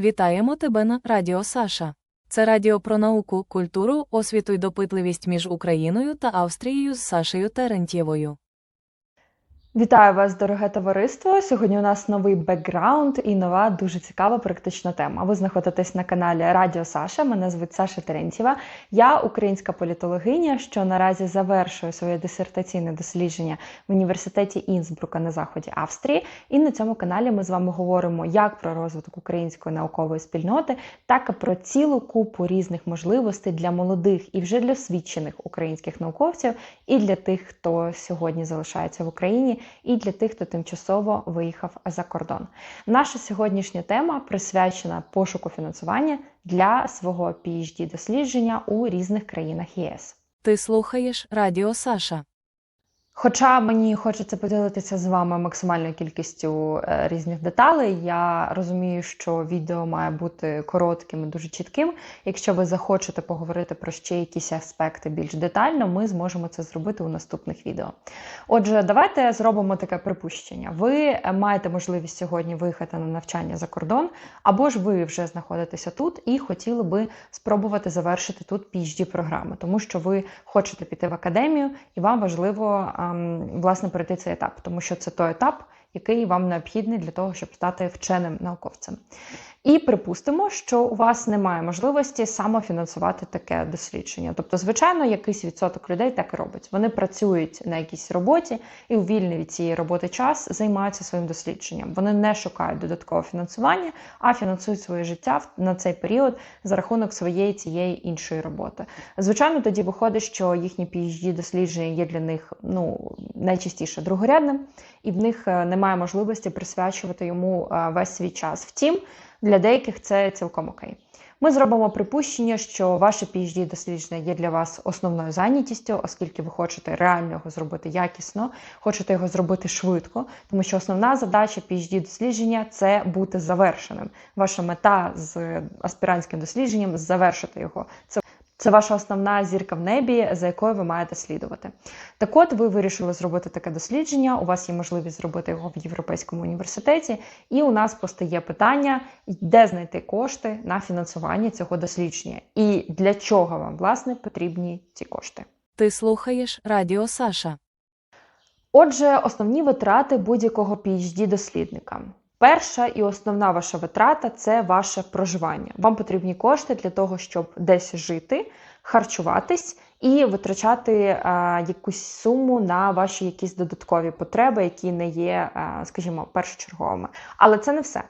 Вітаємо тебе на Радіо Саша. Це радіо про науку, культуру, освіту й допитливість між Україною та Австрією з Сашею Терентьєвою. Вітаю вас, дороге товариство! Сьогодні у нас новий бекграунд і нова дуже цікава практична тема. Ви знаходитесь на каналі Радіо Саша. Мене звуть Саша Терентьєва. Я українська політологиня, що наразі завершує своє дисертаційне дослідження в університеті Інсбрука на заході Австрії. І на цьому каналі ми з вами говоримо як про розвиток української наукової спільноти, так і про цілу купу різних можливостей для молодих і вже для освічених українських науковців, і для тих, хто сьогодні залишається в Україні і для тих, хто тимчасово виїхав за кордон. Наша сьогоднішня тема присвячена пошуку фінансування для свого phd дослідження у різних країнах ЄС. Ти слухаєш Радіо Саша. Хоча мені хочеться поділитися з вами максимальною кількістю е, різних деталей, я розумію, що відео має бути коротким і дуже чітким. Якщо ви захочете поговорити про ще якісь аспекти більш детально, ми зможемо це зробити у наступних відео. Отже, давайте зробимо таке припущення. Ви маєте можливість сьогодні виїхати на навчання за кордон, або ж ви вже знаходитеся тут і хотіли би спробувати завершити тут phd програми тому що ви хочете піти в академію, і вам важливо власне пройти цей етап, тому що це той етап, який вам необхідний для того, щоб стати вченим науковцем. І припустимо, що у вас немає можливості самофінансувати таке дослідження. Тобто, звичайно, якийсь відсоток людей так і робить. Вони працюють на якійсь роботі і у вільний від цієї роботи час займаються своїм дослідженням. Вони не шукають додаткового фінансування, а фінансують своє життя на цей період за рахунок своєї цієї іншої роботи. Звичайно, тоді виходить, що їхні phd дослідження є для них ну найчастіше другорядним, і в них е, немає можливості присвячувати йому е, весь свій час. Втім. Для деяких це цілком окей. Ми зробимо припущення, що ваше phd дослідження є для вас основною зайнятістю, оскільки ви хочете реально його зробити якісно, хочете його зробити швидко, тому що основна задача phd дослідження це бути завершеним. Ваша мета з аспірантським дослідженням завершити його. Це це ваша основна зірка в небі, за якою ви маєте слідувати. Так от ви вирішили зробити таке дослідження, у вас є можливість зробити його в Європейському університеті, і у нас постає питання, де знайти кошти на фінансування цього дослідження, і для чого вам, власне, потрібні ці кошти. Ти слухаєш Радіо Саша. Отже, основні витрати будь-якого phd дослідника Перша і основна ваша витрата це ваше проживання. Вам потрібні кошти для того, щоб десь жити, харчуватись і витрачати а, якусь суму на ваші якісь додаткові потреби, які не є, а, скажімо, першочерговими. Але це не все.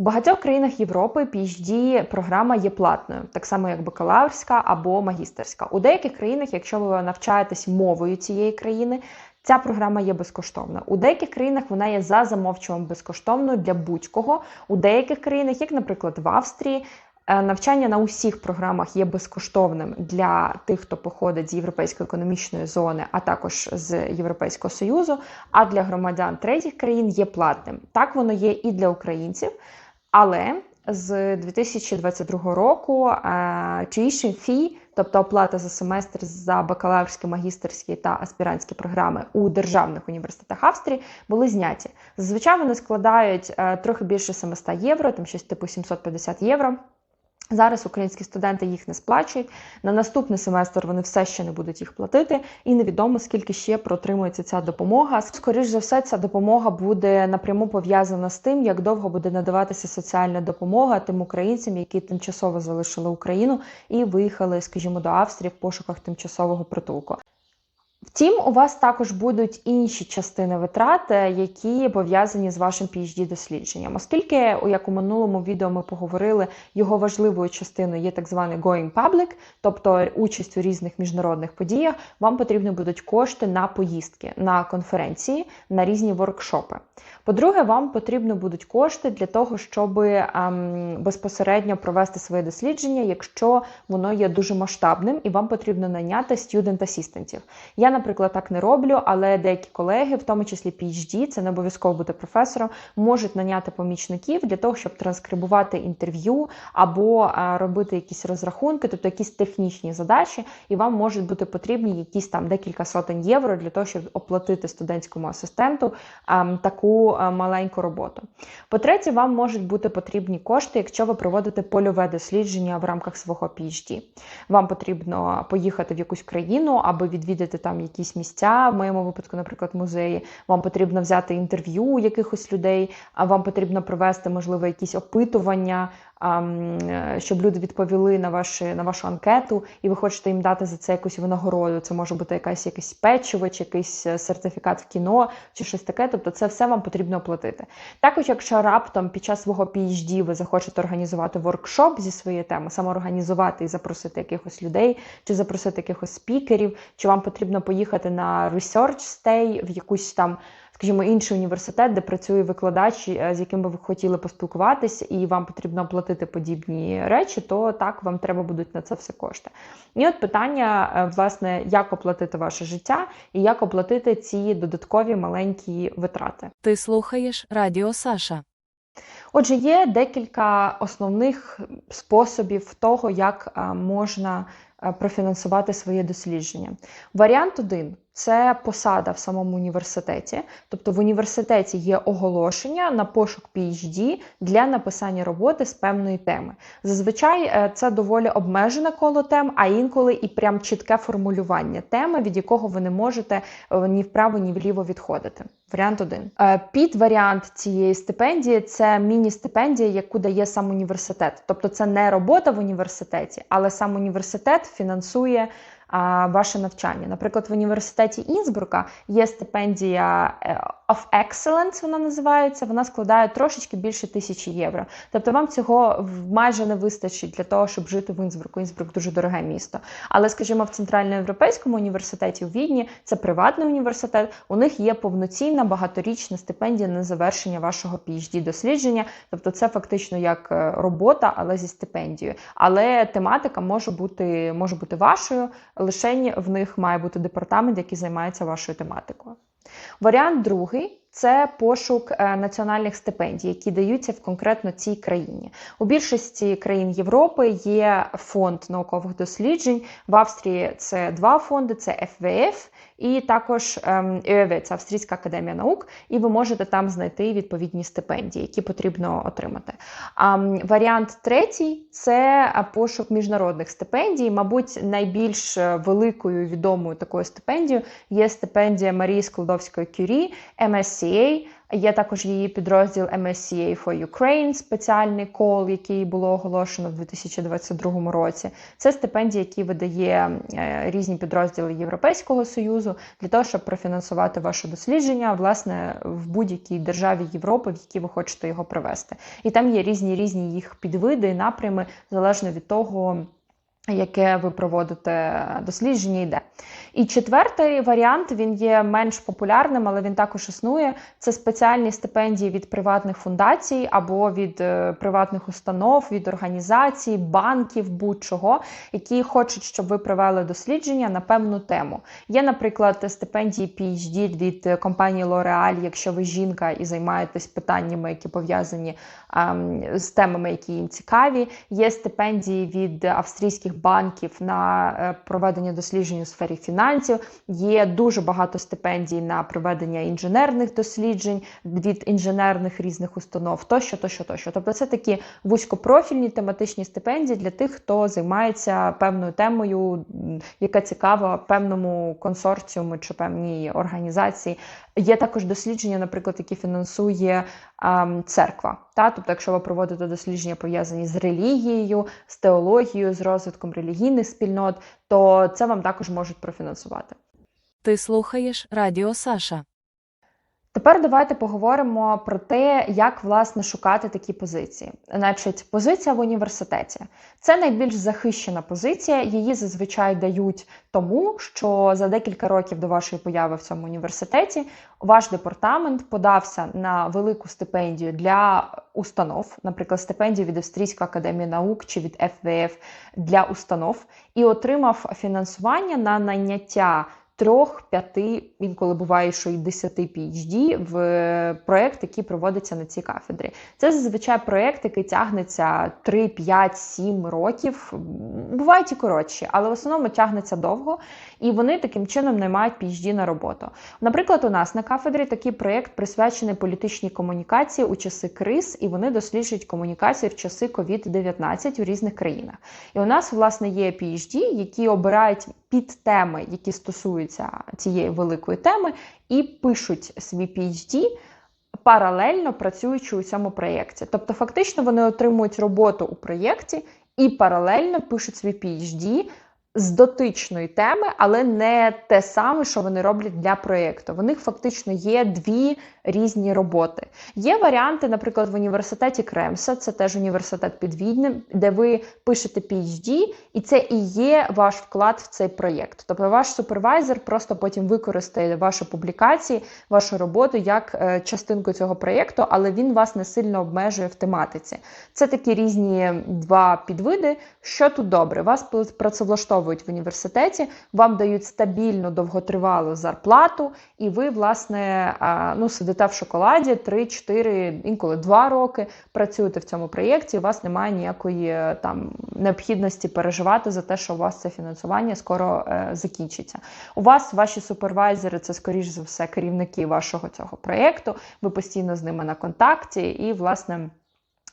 У багатьох країнах Європи phd програма є платною, так само як бакалаврська або магістерська. У деяких країнах, якщо ви навчаєтесь мовою цієї країни, Ця програма є безкоштовна. У деяких країнах вона є за замовчуванням безкоштовною для будь-кого. У деяких країнах, як, наприклад, в Австрії, е, навчання на усіх програмах є безкоштовним для тих, хто походить з європейської економічної зони, а також з Європейського союзу. А для громадян третіх країн є платним. Так воно є і для українців. Але з 2022 року е, tuition fee тобто оплата за семестр за бакалаврські, магістерські та аспірантські програми у державних університетах Австрії були зняті. Зазвичай вони складають е, трохи більше 700 євро, там щось типу 750 євро. Зараз українські студенти їх не сплачують. На наступний семестр вони все ще не будуть їх платити, і невідомо скільки ще протримується ця допомога. Скоріше за все, ця допомога буде напряму пов'язана з тим, як довго буде надаватися соціальна допомога тим українцям, які тимчасово залишили Україну і виїхали, скажімо, до Австрії в пошуках тимчасового притулку. Втім, у вас також будуть інші частини витрат, які пов'язані з вашим phd дослідженням. Оскільки, як у минулому відео ми поговорили, його важливою частиною є так званий going public, тобто участь у різних міжнародних подіях, вам потрібні будуть кошти на поїздки, на конференції, на різні воркшопи. По-друге, вам потрібні будуть кошти для того, щоб ем, безпосередньо провести своє дослідження, якщо воно є дуже масштабним, і вам потрібно найняти студент-асістентів. Я, наприклад, так не роблю, але деякі колеги, в тому числі PhD, це не обов'язково бути професором, можуть наняти помічників для того, щоб транскрибувати інтерв'ю або робити якісь розрахунки, тобто якісь технічні задачі, і вам можуть бути потрібні якісь там декілька сотень євро для того, щоб оплатити студентському асистенту таку маленьку роботу. По-третє, вам можуть бути потрібні кошти, якщо ви проводите польове дослідження в рамках свого PhD. Вам потрібно поїхати в якусь країну, аби відвідати там якісь місця, в моєму випадку, наприклад, музеї. Вам потрібно взяти інтерв'ю якихось людей, а вам потрібно провести, можливо, якісь опитування щоб люди відповіли на ваші, на вашу анкету, і ви хочете їм дати за це якусь винагороду. Це може бути якась якийсь печиво, чи якийсь е, сертифікат в кіно, чи щось таке. Тобто це все вам потрібно оплатити. Також, якщо раптом під час свого PhD ви захочете організувати воркшоп зі своєї теми, самоорганізувати і запросити якихось людей, чи запросити якихось спікерів, чи вам потрібно поїхати на research stay в якусь там скажімо, інший університет, де працює викладач, е, з яким би ви хотіли поспілкуватися, і вам потрібно оплатити подібні речі, то так вам треба будуть на це все кошти. І от питання, е, власне, як оплатити ваше життя і як оплатити ці додаткові маленькі витрати. Ти слухаєш Радіо Саша. Отже, є декілька основних способів того, як е, можна профінансувати своє дослідження. Варіант один це посада в самому університеті. Тобто в університеті є оголошення на пошук PhD для написання роботи з певної теми. Зазвичай е, це доволі обмежене коло тем, а інколи і прям чітке формулювання теми, від якого ви не можете е, ні вправо, ні вліво відходити. Варіант один. Е, під варіант цієї стипендії це міні-стипендія, яку дає сам університет. Тобто це не робота в університеті, але сам університет фінансує ваше навчання. Наприклад, в університеті Інсбрука є стипендія е, of Excellence, вона називається, вона складає трошечки більше тисячі євро. Тобто вам цього майже не вистачить для того, щоб жити в Інсбруку. Інсбрук дуже дороге місто. Але, скажімо, в Центральноєвропейському університеті у Відні це приватний університет. У них є повноцінна багаторічна стипендія на завершення вашого phd дослідження. Тобто, це фактично як е, робота, але зі стипендією. Але тематика може бути може бути вашою лише в них має бути департамент, який займається вашою тематикою. Варіант другий це пошук е, національних стипендій, які даються в конкретно цій країні. У більшості країн Європи є фонд наукових досліджень. В Австрії це два фонди: це ФВФ і також ЕВ, ем, Австрійська академія наук, і ви можете там знайти відповідні стипендії, які потрібно отримати. А варіант третій це пошук міжнародних стипендій. Мабуть, найбільш е, великою відомою такою стипендією є стипендія Марії Складовської Кюрі, MSCA – Є також її підрозділ MSCA for Ukraine, спеціальний кол, який було оголошено в 2022 році. Це стипендії, які видає е, різні підрозділи Європейського союзу для того, щоб профінансувати ваше дослідження, власне, в будь-якій державі Європи, в якій ви хочете його провести. І там є різні різні їх підвиди і напрями залежно від того яке ви проводите дослідження йде. І четвертий варіант він є менш популярним, але він також існує. Це спеціальні стипендії від приватних фундацій або від е, приватних установ, від організацій, банків, будь-чого, які хочуть, щоб ви провели дослідження на певну тему. Є, наприклад, стипендії PhD від компанії L'Oreal, якщо ви жінка і займаєтесь питаннями, які пов'язані ем, з темами, які їм цікаві. Є стипендії від австрійських банків на е, проведення досліджень у сфері фінансів. Є дуже багато стипендій на проведення інженерних досліджень від інженерних різних установ, тощо, тощо, тощо. Тобто, це такі вузькопрофільні тематичні стипендії для тих, хто займається певною темою, яка цікава певному консорціуму чи певній організації. Є також дослідження, наприклад, які фінансує ем, церква. Та? Тобто, якщо ви проводите дослідження пов'язані з релігією, з теологією, з розвитком релігійних спільнот, то це вам також можуть профінансувати. Ти слухаєш Радіо Саша. Тепер давайте поговоримо про те, як власне шукати такі позиції. Значить, позиція в університеті це найбільш захищена позиція. Її зазвичай дають тому, що за декілька років до вашої появи в цьому університеті ваш департамент подався на велику стипендію для установ, наприклад, стипендію від Австрійської академії наук чи від ФВФ для установ, і отримав фінансування на найняття трьох, п'яти, інколи буває, що й десяти PhD в е, проєкт, який проводиться на цій кафедрі. Це зазвичай проєкт, який тягнеться 3, 5, 7 років. Бувають і коротші, але в основному тягнеться довго, і вони таким чином наймають PhD на роботу. Наприклад, у нас на кафедрі такий проєкт присвячений політичній комунікації у часи криз, і вони досліджують комунікації в часи COVID-19 у різних країнах. І у нас, власне, є PhD, які обирають під теми, які стосуються цієї великої теми, і пишуть свій PhD паралельно працюючи у цьому проєкті. Тобто, фактично, вони отримують роботу у проєкті і паралельно пишуть свій PhD з дотичної теми, але не те саме, що вони роблять для проєкту. В них фактично є дві різні роботи. Є варіанти, наприклад, в університеті Кремса, це теж університет під Віднем, де ви пишете PhD, і це і є ваш вклад в цей проєкт. Тобто ваш супервайзер просто потім використає ваші публікації, вашу роботу як е, частинку цього проєкту, але він вас не сильно обмежує в тематиці. Це такі різні два підвиди. Що тут добре? Вас працевлаштовують в університеті, вам дають стабільну довготривалу зарплату, і ви, власне, ну, сидите в шоколаді 3-4, інколи 2 роки працюєте в цьому проєкті, у вас немає ніякої е, там необхідності переживати за те, що у вас це фінансування скоро е, закінчиться. У вас ваші супервайзери це, скоріш за все, керівники вашого цього проєкту, ви постійно з ними на контакті, і, власне.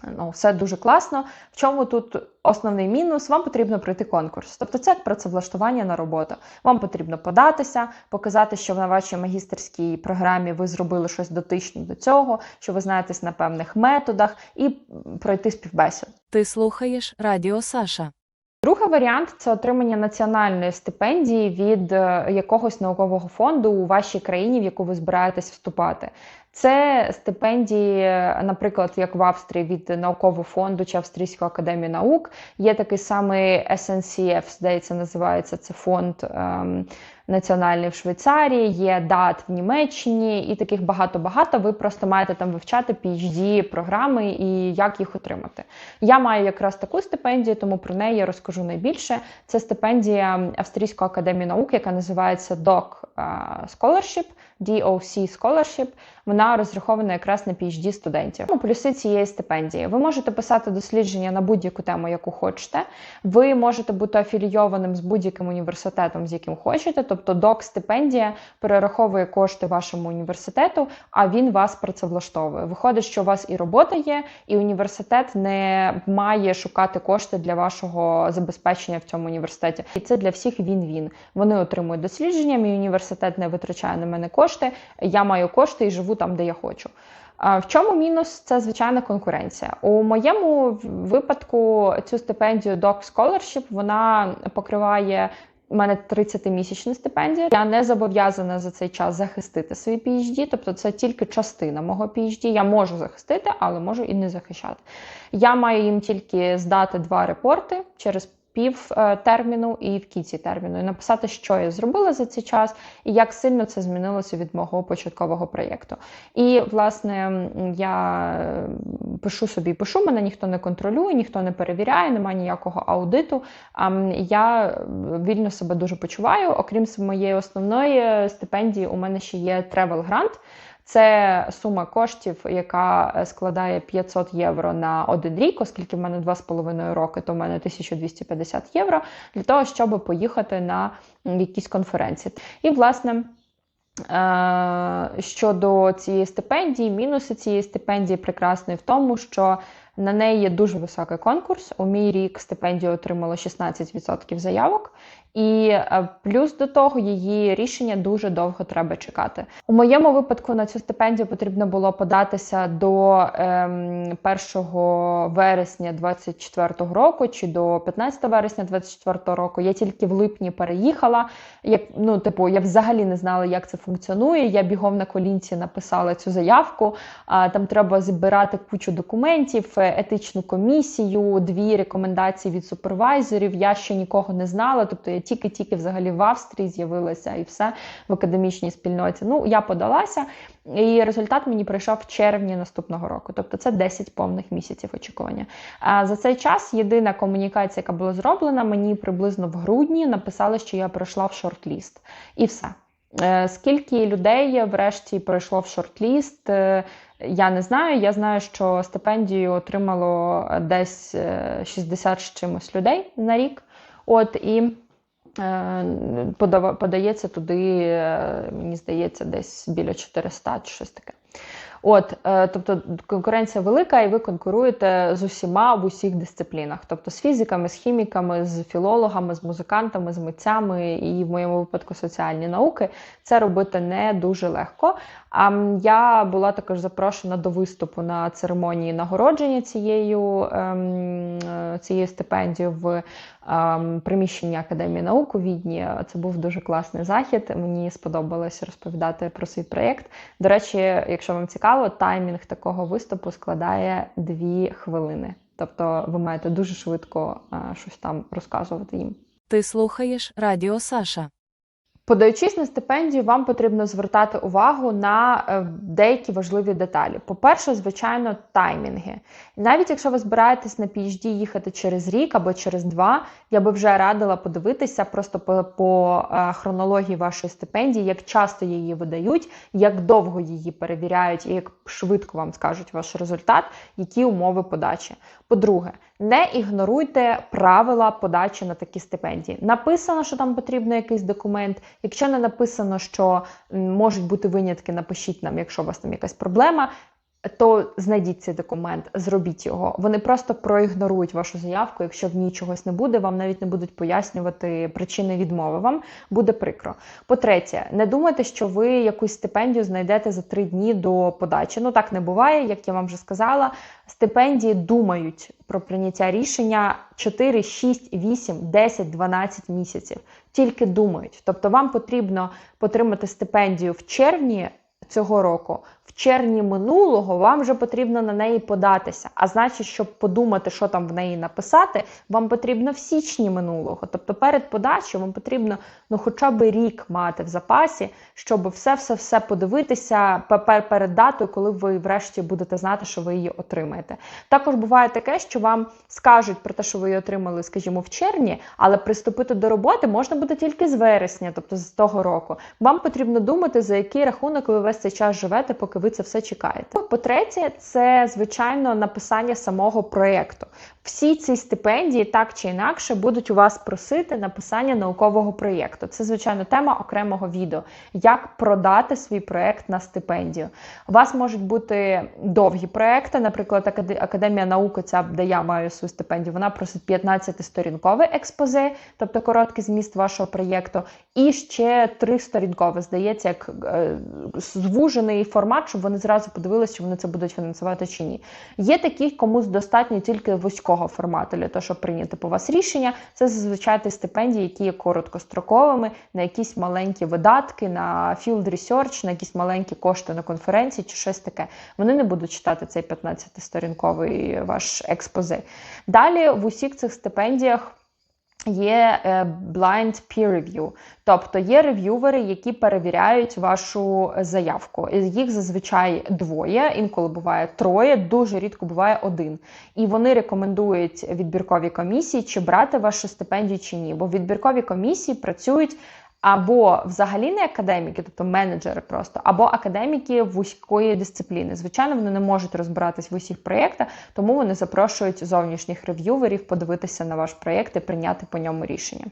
Ну, все дуже класно. В чому тут основний мінус? Вам потрібно пройти конкурс. Тобто це як працевлаштування на роботу. Вам потрібно податися, показати, що на вашій магістерській програмі ви зробили щось дотичне до цього, що ви знаєтесь на певних методах, і пройти співбесіду. Ти слухаєш Радіо Саша. Другий варіант це отримання національної стипендії від е, якогось наукового фонду у вашій країні, в яку ви збираєтесь вступати. Це стипендії, наприклад, як в Австрії від наукового фонду чи Австрійської академії наук. Є такий самий SNCF, здається, називається це фонд ем, національний в Швейцарії, є дат в Німеччині, і таких багато-багато. Ви просто маєте там вивчати phd програми і як їх отримати. Я маю якраз таку стипендію, тому про неї я розкажу найбільше. Це стипендія Австрійської академії наук, яка називається DOC е, Scholarship, DOC Scholarship. Вона розрахована якраз на phd студентів. Ну, плюси цієї стипендії. Ви можете писати дослідження на будь-яку тему, яку хочете. Ви можете бути афілійованим з будь-яким університетом, з яким хочете. Тобто док стипендія перераховує кошти вашому університету, а він вас працевлаштовує. Виходить, що у вас і робота є, і університет не має шукати кошти для вашого забезпечення в цьому університеті. І це для всіх він-він. Вони отримують дослідження, мій університет не витрачає на мене кошти. Я маю кошти і живу там, де я хочу. В чому мінус? Це звичайна конкуренція. У моєму випадку цю стипендію Doc Scholarship вона покриває у мене 30-місячна стипендія. Я не зобов'язана за цей час захистити свій PhD, тобто це тільки частина мого PhD. Я можу захистити, але можу і не захищати. Я маю їм тільки здати два репорти через пів е, терміну і в кінці терміну, і написати, що я зробила за цей час, і як сильно це змінилося від мого початкового проєкту. І, власне, я пишу собі, пишу, мене ніхто не контролює, ніхто не перевіряє, немає ніякого аудиту. Я вільно себе дуже почуваю. Окрім моєї основної стипендії, у мене ще є travel грант це сума коштів, яка е, складає 500 євро на один рік, оскільки в мене 2,5 роки, то в мене 1250 євро для того, щоб поїхати на якісь конференції. І, власне. Е, щодо цієї стипендії, мінуси цієї стипендії прекрасний в тому, що на неї є дуже високий конкурс. У мій рік стипендію отримало 16% заявок, і е, плюс до того її рішення дуже довго треба чекати. У моєму випадку на цю стипендію потрібно було податися до ем, 1 вересня 24 року чи до 15 вересня 24 року. Я тільки в липні переїхала. Як ну, типу, я взагалі не знала, як це функціонує. Я бігом на колінці написала цю заявку. А, Там треба збирати кучу документів. етичну комісію, дві рекомендації від супервайзерів. Я ще нікого не знала. Тобто я тільки-тільки взагалі в Австрії з'явилася і все в академічній спільноті. Ну, я подалася, і результат мені прийшов в червні наступного року. Тобто це 10 повних місяців очікування. А за цей час єдина комунікація, яка була зроблена, мені приблизно в грудні написали, що я пройшла в шорт-ліст. І все. Е, Скільки людей врешті пройшло в шорт-ліст, е, я не знаю. Я знаю, що стипендію отримало десь е, 60 з чимось людей на рік. От і е, подається туди, е, мені здається, десь біля 400 чи щось таке. От, е, тобто конкуренція велика, і ви конкуруєте з усіма в усіх дисциплінах, тобто з фізиками, з хіміками, з філологами, з музикантами, з митцями і в моєму випадку соціальні науки. Це робити не дуже легко. А я була також запрошена до виступу на церемонії нагородження цією, ем, е, цією стипендією в приміщенні Академії наук у Відні. Це був дуже класний захід. Мені сподобалось розповідати про свій проєкт. До речі, якщо вам цікаво, таймінг такого виступу складає дві хвилини. Тобто ви маєте дуже швидко е, щось там розказувати їм. Ти слухаєш Радіо Саша. Подаючись на стипендію, вам потрібно звертати увагу на е, деякі важливі деталі. По-перше, звичайно, таймінги. Навіть якщо ви збираєтесь на PhD їхати через рік або через два, я би вже радила подивитися просто по, по е, хронології вашої стипендії, як часто її видають, як довго її перевіряють і як швидко вам скажуть ваш результат, які умови подачі. По-друге, не ігноруйте правила подачі на такі стипендії. Написано, що там потрібно якийсь документ. Якщо не написано, що можуть бути винятки, напишіть нам, якщо у вас там якась проблема. То знайдіть цей документ, зробіть його. Вони просто проігнорують вашу заявку. Якщо в ній чогось не буде, вам навіть не будуть пояснювати причини відмови. Вам буде прикро. По-третє, не думайте, що ви якусь стипендію знайдете за три дні до подачі. Ну так не буває, як я вам вже сказала. Стипендії думають про прийняття рішення 4, 6, 8, 10, 12 місяців. Тільки думають. Тобто, вам потрібно отримати стипендію в червні цього року. Червні минулого вам вже потрібно на неї податися. А значить, щоб подумати, що там в неї написати, вам потрібно в січні минулого. Тобто перед подачею вам потрібно ну, хоча б рік мати в запасі, щоб все-все-все подивитися перед датою, коли ви врешті будете знати, що ви її отримаєте. Також буває таке, що вам скажуть про те, що ви її отримали, скажімо, в червні, але приступити до роботи можна буде тільки з вересня, тобто з того року. Вам потрібно думати, за який рахунок ви весь цей час живете, поки ви це все чекаєте. По-третє, це звичайно написання самого проєкту. Всі ці стипендії так чи інакше будуть у вас просити написання наукового проєкту. Це, звичайно, тема окремого відео. Як продати свій проєкт на стипендію. У вас можуть бути довгі проєкти, наприклад, Акаде- Академія науки, ця, де я маю свою стипендію, вона просить 15-сторінкове експозе, тобто короткий зміст вашого проєкту, і ще тристорінкове, здається, як е, звужений формат, щоб вони зразу подивилися, чи вони це будуть фінансувати чи ні. Є такі, комусь достатньо тільки вузького формату для того, щоб прийняти по вас рішення. Це зазвичай стипендії, які є короткостроковими, на якісь маленькі видатки, на field research, на якісь маленькі кошти на конференції чи щось таке. Вони не будуть читати цей 15-сторінковий ваш експозе. Далі в усіх цих стипендіях. Є е, blind peer review, тобто є рев'ювери, які перевіряють вашу заявку. Їх зазвичай двоє, інколи буває троє, дуже рідко буває один. І вони рекомендують відбірковій комісії, чи брати вашу стипендію чи ні. Бо відбіркові комісії працюють або взагалі не академіки, тобто менеджери просто, або академіки вузької дисципліни. Звичайно, вони не можуть розбиратись в усіх проєктах, тому вони запрошують зовнішніх рев'юверів подивитися на ваш проєкт і прийняти по ньому рішення.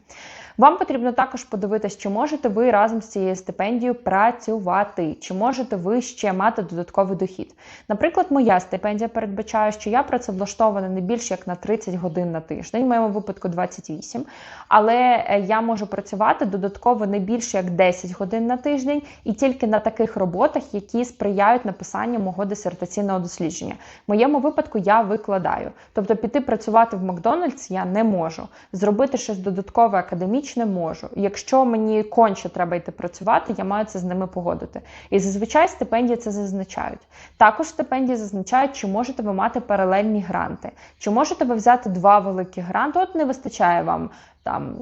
Вам потрібно також подивитися, чи можете ви разом з цією стипендією працювати, чи можете ви ще мати додатковий дохід. Наприклад, моя стипендія передбачає, що я працевлаштована не більше як на 30 годин на тиждень, в моєму випадку 28, але е, я можу працювати додатково обов'язково не більше як 10 годин на тиждень, і тільки на таких роботах, які сприяють написанню мого дисертаційного дослідження. В моєму випадку я викладаю. Тобто піти працювати в Макдональдс я не можу. Зробити щось додаткове академічне можу. Якщо мені конче треба йти працювати, я маю це з ними погодити. І зазвичай стипендії це зазначають. Також стипендії зазначають, чи можете ви мати паралельні гранти, чи можете ви взяти два великі гранти. От не вистачає вам там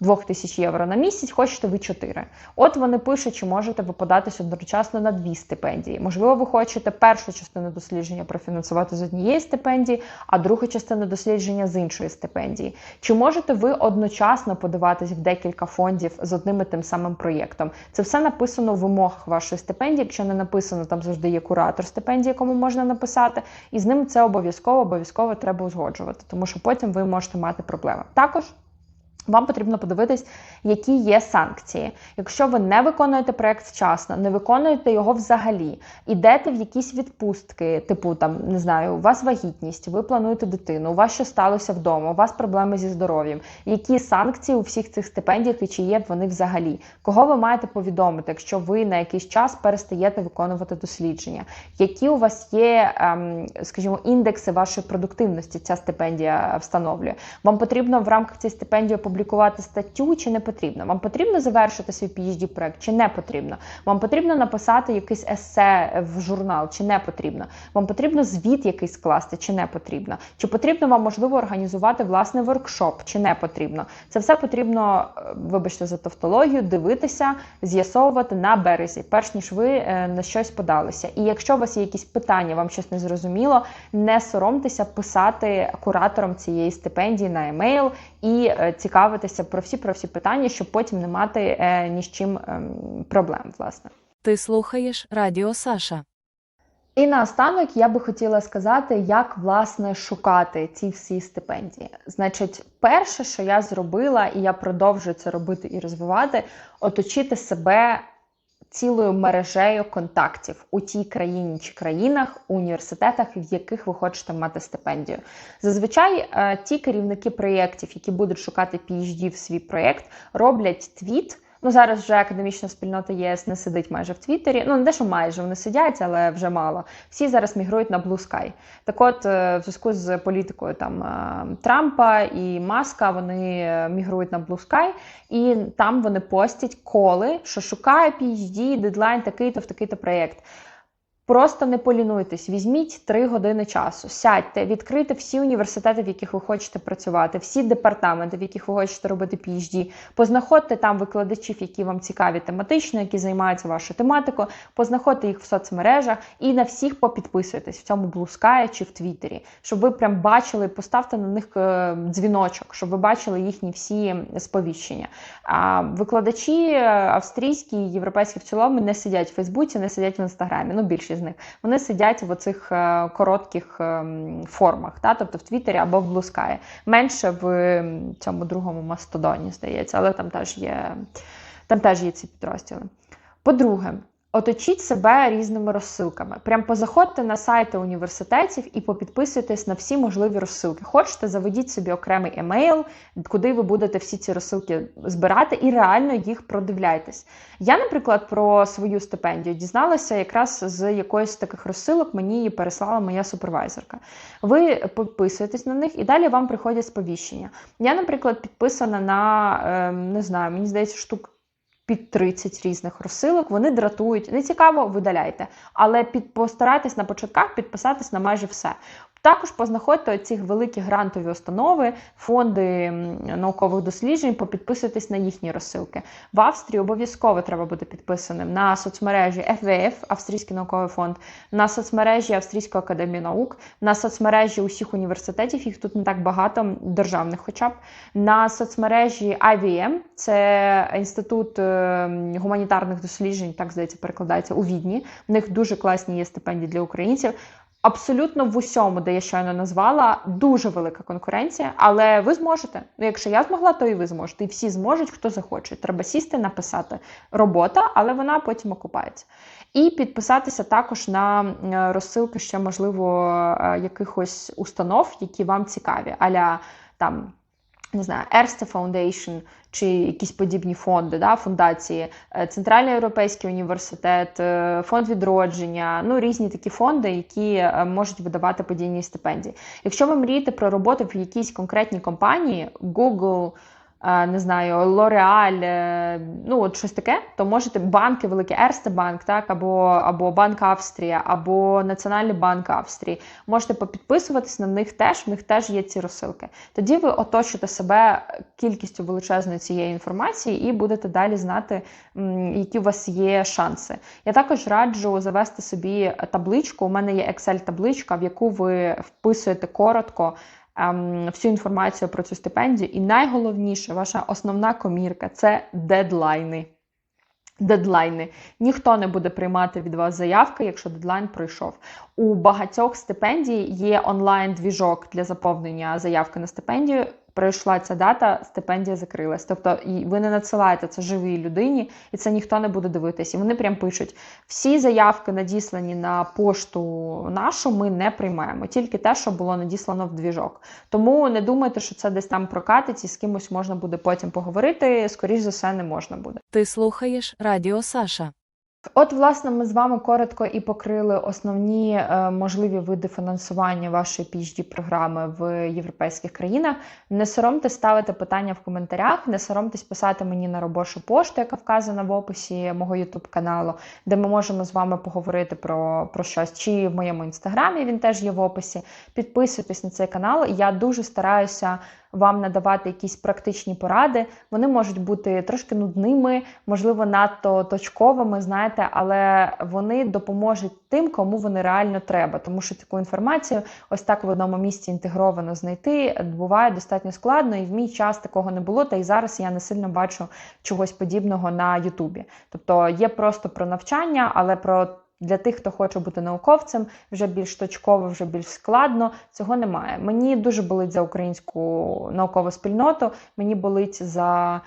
2000 євро на місяць, хочете ви 4. От вони пишуть, чи можете ви податись одночасно на дві стипендії. Можливо, ви хочете першу частину дослідження профінансувати з однієї стипендії, а другу частину дослідження з іншої стипендії. Чи можете ви одночасно подаватись в декілька фондів з одним і тим самим проєктом? Це все написано в вимогах вашої стипендії. Якщо не написано, там завжди є куратор стипендії, якому можна написати, і з ним це обов'язково обов'язково треба узгоджувати, тому що потім ви можете мати проблеми. Також. Вам потрібно подивитись, які є санкції. Якщо ви не виконуєте проект вчасно, не виконуєте його взагалі, ідете в якісь відпустки, типу там не знаю, у вас вагітність, ви плануєте дитину, у вас що сталося вдома, у вас проблеми зі здоров'ям. Які санкції у всіх цих стипендіях і чи є вони взагалі? Кого ви маєте повідомити, якщо ви на якийсь час перестаєте виконувати дослідження? Які у вас є, ем, скажімо, індекси вашої продуктивності? Ця стипендія встановлює? Вам потрібно в рамках цієї стипендії опублікувати статтю чи не потрібно? Вам потрібно завершити свій phd проект чи не потрібно? Вам потрібно написати якийсь есе в журнал, чи не потрібно? Вам потрібно звіт якийсь скласти, чи не потрібно? Чи потрібно вам можливо організувати власний воркшоп, чи не потрібно? Це все потрібно, е, вибачте за тавтологію, дивитися, з'ясовувати на березі, перш ніж ви е, на щось подалися. І якщо у вас є якісь питання, вам щось не зрозуміло, не соромтеся писати кураторам цієї стипендії на емейл і е, цікавитися про всі про всі питання, щоб потім не мати е, ні з чим ем, проблем, власне. Ти слухаєш Радіо Саша. І наостанок я би хотіла сказати, як власне шукати ці всі стипендії. Значить, перше, що я зробила, і я продовжую це робити і розвивати, оточити себе цілою мережею контактів у тій країні чи країнах, університетах, в яких ви хочете мати стипендію. Зазвичай е, ті керівники проєктів, які будуть шукати PhD в свій проєкт, роблять твіт. Ну, зараз вже академічна спільнота ЄС не сидить майже в Твіттері. Ну, не те, що майже вони сидять, але вже мало. Всі зараз мігрують на Blue Sky. Так от, е, в зв'язку з політикою там е, Трампа і Маска, вони е, мігрують на Blue Sky, і там вони постять коли, що шукає PhD, дедлайн такий-то в такий-то проєкт. Просто не полінуйтесь, візьміть три години часу, сядьте, відкрийте всі університети, в яких ви хочете працювати, всі департаменти, в яких ви хочете робити PhD, познаходьте там викладачів, які вам цікаві тематично, які займаються вашою тематикою, познаходьте їх в соцмережах і на всіх попідписуйтесь в цьому Sky чи в Твіттері, щоб ви прям бачили, поставте на них е, дзвіночок, щоб ви бачили їхні всі сповіщення. А викладачі е, австрійські, європейські в цілому не сидять в Фейсбуці, не сидять в інстаграмі. Ну більшість з них вони сидять в оцих е, коротких ем, формах, та тобто в Твіттері або в Блускає. Менше в цьому другому мастодоні, здається, але там теж є, там теж є ці підрозділи. По-друге, Оточіть себе різними розсилками. Прям позаходьте на сайти університетів і попідписуйтесь на всі можливі розсилки. Хочете, заведіть собі окремий емейл, куди ви будете всі ці розсилки збирати, і реально їх продивляйтесь. Я, наприклад, про свою стипендію дізналася якраз з якоїсь таких розсилок, мені її переслала моя супервайзерка. Ви підписуєтесь на них і далі вам приходять сповіщення. Я, наприклад, підписана на ем, не знаю, мені здається, штук під 30 різних розсилок, вони дратують. Не цікаво, видаляйте. Але під, постарайтесь на початках підписатись на майже все. Також познаходьте ці великі грантові установи, фонди наукових досліджень, попідписуйтесь на їхні розсилки. В Австрії обов'язково треба бути підписаним на соцмережі FWF, Австрійський науковий фонд, на соцмережі Австрійської академії наук, на соцмережі усіх університетів, їх тут не так багато, державних, хоча б на соцмережі IVM, це інститут е, гуманітарних досліджень, так здається, перекладається у Відні. В них дуже класні є стипендії для українців. Абсолютно в усьому, де я щойно назвала, дуже велика конкуренція, але ви зможете. Ну, якщо я змогла, то і ви зможете. І всі зможуть, хто захоче. Треба сісти, написати робота, але вона потім окупається. І підписатися також на е, розсилки ще, можливо, е, якихось установ, які вам цікаві, аля там. Не знаю, Erste Foundation чи якісь подібні фонди, да, фундації, е, Центральний Європейський університет, е, фонд відродження, ну різні такі фонди, які е, можуть видавати подійні стипендії. Якщо ви мрієте про роботу в якійсь конкретній компанії, Google. Не знаю, е, ну от щось таке, то можете банки, великі Erste Банк, так, або, або Банк Австрія, або Національний банк Австрії. Можете попідписуватись на них теж, в них теж є ці розсилки. Тоді ви оточите себе кількістю величезною цієї інформації і будете далі знати, які у вас є шанси. Я також раджу завести собі табличку. У мене є Excel-табличка, в яку ви вписуєте коротко. Ем, Всю інформацію про цю стипендію, і найголовніше, ваша основна комірка це дедлайни. Дедлайни. Ніхто не буде приймати від вас заявки, якщо дедлайн пройшов. У багатьох стипендій є онлайн-двіжок для заповнення заявки на стипендію. Пройшла ця дата, стипендія закрилась. Тобто і ви не надсилаєте це живій людині, і це ніхто не буде дивитися. І вони прям пишуть: всі заявки надіслані на пошту нашу, ми не приймаємо, тільки те, що було надіслано в двіжок. Тому не думайте, що це десь там прокатить і з кимось можна буде потім поговорити. Скоріш за все, не можна буде. Ти слухаєш Радіо Саша. От, власне, ми з вами коротко і покрили основні е, можливі види фінансування вашої phd програми в європейських країнах. Не соромтесь ставити питання в коментарях, не соромтесь писати мені на робочу пошту, яка вказана в описі мого youtube каналу, де ми можемо з вами поговорити про, про щось. Чи в моєму інстаграмі він теж є в описі. Підписуйтесь на цей канал. Я дуже стараюся вам надавати якісь практичні поради. Вони можуть бути трошки нудними, можливо, надто точковими, знаєте, але вони допоможуть тим, кому вони реально треба. Тому що таку інформацію ось так в одному місці інтегровано знайти буває достатньо складно, і в мій час такого не було. Та й зараз я не сильно бачу чогось подібного на Ютубі. Тобто є просто про навчання, але про для тих, хто хоче бути науковцем, вже більш точково, вже більш складно, цього немає. Мені дуже болить за українську наукову спільноту, мені болить за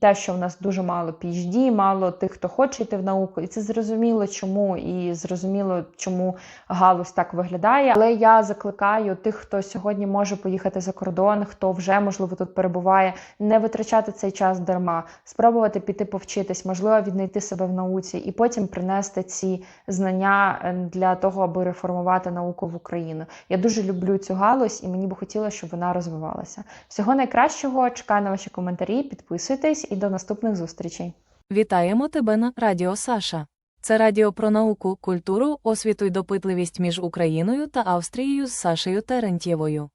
те, що в нас дуже мало PhD, мало тих, хто хоче йти в науку, і це зрозуміло, чому, і зрозуміло, чому галузь так виглядає. Але я закликаю тих, хто сьогодні може поїхати за кордон, хто вже можливо тут перебуває, не витрачати цей час дарма, спробувати піти повчитись, можливо, віднайти себе в науці, і потім принести ці знання е, для того, аби реформувати науку в Україну. Я дуже люблю цю галузь, і мені би хотілося, щоб вона розвивалася. Всього найкращого, чекаю на ваші коментарі, підписуйтесь і до наступних зустрічей. Вітаємо тебе на Радіо Саша. Це радіо про науку, культуру, освіту й допитливість між Україною та Австрією з Сашею Терентьєвою.